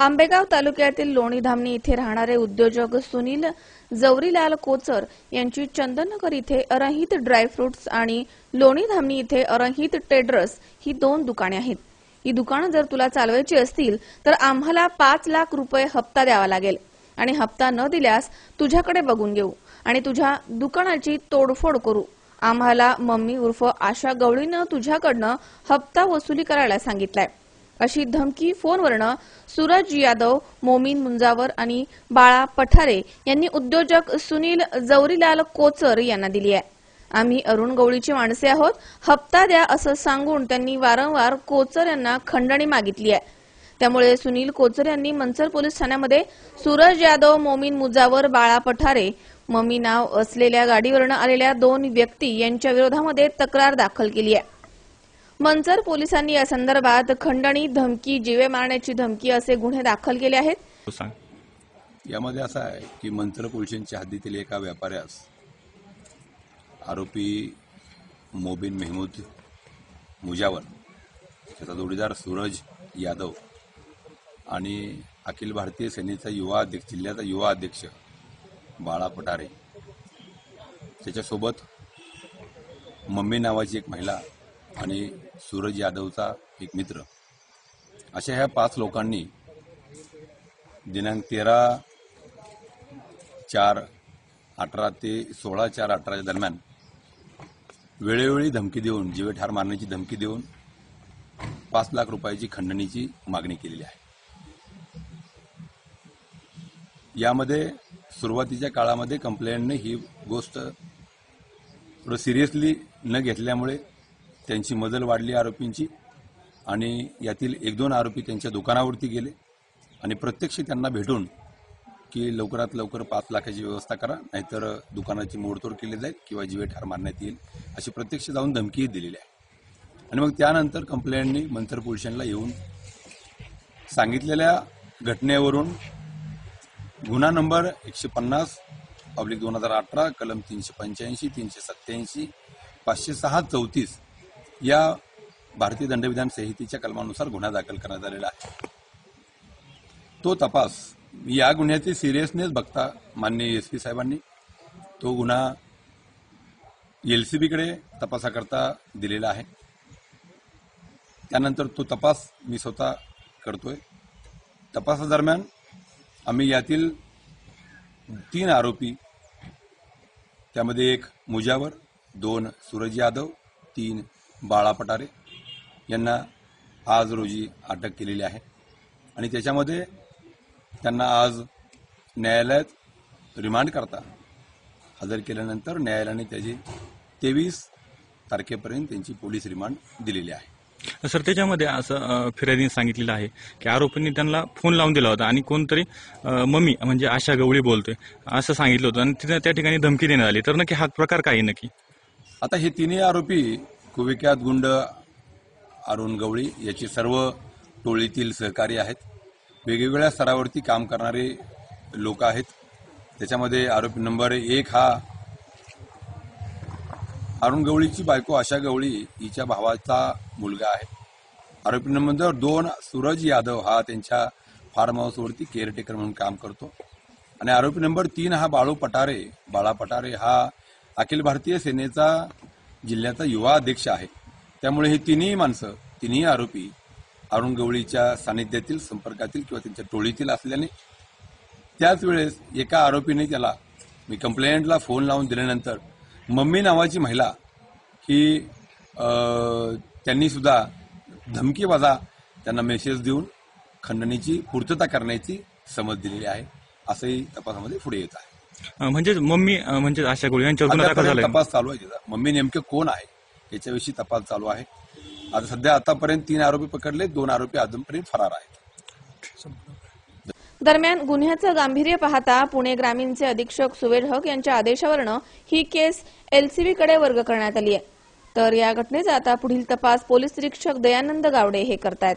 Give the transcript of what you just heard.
आंबेगाव तालुक्यातील लोणी धामणी इथे राहणारे उद्योजक सुनील जवरीलाल कोचर यांची चंदननगर इथे अरहित ड्रायफ्रुट्स आणि लोणी धामणी इथे अरहित टेडरस ही दोन दुकाने आहेत. ही दुकानं जर तुला चालवायची असतील तर आम्हाला पाच लाख रुपये हप्ता द्यावा लागेल. आणि हप्ता न दिल्यास तुझ्याकडे बघून घेऊ आणि तुझ्या दुकानाची तोडफोड करू. आम्हाला मम्मी उर्फ आशा गवळीनं तुझ्याकडनं हप्ता वसुली करायला सांगितलाय. अशी धमकी फोनवरनं सूरज यादव मोमीन मुंजावर आणि बाळा पठारे यांनी उद्योजक सुनील जवरीलाल कोचर यांना दिली आहे. आम्ही अरुण गवळीची माणसे आहोत. हप्ता द्या असं सांगून त्यांनी वारंवार कोचर यांना खंडणी मागितली आहे. त्यामुळे सुनील कोचर यांनी मनसर पोलीस ठाण्यामध्ये सूरज यादव मोमीन मुजावर बाळा पठारे मम्मी नाव असलेल्या गाडीवरनं आलेल्या दोन व्यक्ती यांच्या विरोधामध्ये तक्रार दाखल केली आहे. मनसर पोलिसांनी या संदर्भात खंडणी धमकी जीवे मारण्याची धमकी असे गुन्हे दाखल केले आहेत. तो सांग. यामध्ये असं आहे की मंत्र पोलिसांच्या हद्दीतील एका व्यापाऱ्यास आरोपी मोबिन मेहमूद मुजावर त्याचा जोडीदार सूरज यादव आणि अखिल भारतीय सेनेचा युवा अध्यक्ष जिल्ह्याचा युवा अध्यक्ष बाळा पठारे. त्याच्यासोबत मम्मी नावाची एक महिला आणि सूरज यादवचा एक मित्र. अशा ह्या पाच लोकांनी दिनांक तेरा चार अठरा ते सोळा चार अठराच्या दरम्यान वेळोवेळी धमकी देऊन जीवे ठार मारण्याची धमकी देऊन पाच लाख रुपयाची खंडणीची मागणी केलेली आहे. यामध्ये सुरुवातीच्या काळामध्ये कंप्लेंटने ही गोष्ट थोडं सिरियसली न घेतल्यामुळे त्यांची मजल वाढली आरोपींची आणि यातील एक दोन आरोपी त्यांच्या दुकानावरती गेले. आणि प्रत्यक्ष त्यांना भेटून की लवकरात लवकर पाच लाखाची व्यवस्था करा नाहीतर दुकानाची मोडतोड केली जाईल किंवा जीवे ठार मारण्यात येईल अशी प्रत्यक्ष जाऊन धमकीही दिलेली आहे. आणि मग त्यानंतर कंप्लेंटनी मंथर पोलिसांना येऊन सांगितलेल्या घटनेवरून गुन्हा नंबर एकशे पन्नास पब्लिक दोन हजार अठरा कलम तीनशे पंच्याऐंशी तीनशे सत्याऐंशी पाचशे सहा चौतीस या भारतीय दंडविधान संहितेच्या कलमानुसार गुन्हा दाखल करण्यात आलेला आहे. तो तपास या गुन्ह्याची सिरियसनेस बघता माननीय एस पी साहेबांनी तो गुन्हा एल सी बीकडे तपासाकरता दिलेला आहे. त्यानंतर तो तपास मी स्वतः करतोय. तपासादरम्यान आम्ही यातील तीन आरोपी त्यामध्ये एक मुजावर दोन सूरज यादव तीन बाळा पटारे यांना आज रोजी अटक केलेली आहे. आणि त्याच्यामध्ये त्यांना आज न्यायालयात रिमांड करता हजर केल्यानंतर न्यायालयाने त्याची तेवीस तारखेपर्यंत त्यांची पोलीस रिमांड दिलेली आहे. सर त्याच्यामध्ये असं फिर्यादीने सांगितलेलं आहे की आरोपींनी त्यांना फोन लावून दिला होता आणि कोणतरी मम्मी म्हणजे आशा गवळी बोलतोय असं सांगितलं होतं आणि तिथं त्या ठिकाणी धमकी देण्यात आली. तर नक्की हा प्रकार काय आहे नक्की? आता हे तिन्ही आरोपी कुविख्यात गुंड अरुण गवळी याची सर्व टोळीतील सहकारी आहेत. वेगवेगळ्या स्तरावरती काम करणारे लोक आहेत. त्याच्यामध्ये आरोपी नंबर एक हा अरुण गवळीची बायको आशा गवळी हिच्या भावाचा मुलगा आहे. आरोपी नंबर दोन सूरज यादव हा त्यांच्या फार्म हाऊसवरती केअरटेकर म्हणून काम करतो. आणि आरोपी नंबर तीन हा बाळू पटारे बाळा पटारे हा अखिल भारतीय सेनेचा जिल्ह्याचा युवा अध्यक्ष आहे. त्यामुळे हे तिन्ही माणसं तिन्ही आरोपी अरुण गवळीच्या सानिध्यातील संपर्कातील किंवा त्यांच्या टोळीतील असल्याने त्याच वेळेस एका आरोपीने त्याला मी कंप्लेंटला फोन लावून दिल्यानंतर मम्मी नावाची महिला ही त्यांनी सुद्धा धमकीबाजा त्यांना मेसेज देऊन खंडणीची पूर्तता करण्याची समज दिलेली आहे. असंही तपासामध्ये पुढे येत आहे. अ, म्हणजे मम्मी म्हणजे आशा गोळी यांच्यावर गुन्हा दाखल झालाय. तपास चालू आहे त्याचा मम्मी नेमके कोण आहे याच्याविषयी तपास चालू आहे. आता सध्या आतापर्यंत तीन आरोपी पकडले दोन आरोपी अजूनपर्यंत फरार आहेत. दरम्यान गुन्ह्याचं गांभीर्य पाहता पुणे ग्रामीणचे अधीक्षक सुवेद हक यांच्या आदेशावरनं ही केस एलसीबीकडे वर्ग करण्यात आली आहे तर या घटनेचा आता पुढील तपास पोलीस निरीक्षक दयानंद गावडे हे करतायत.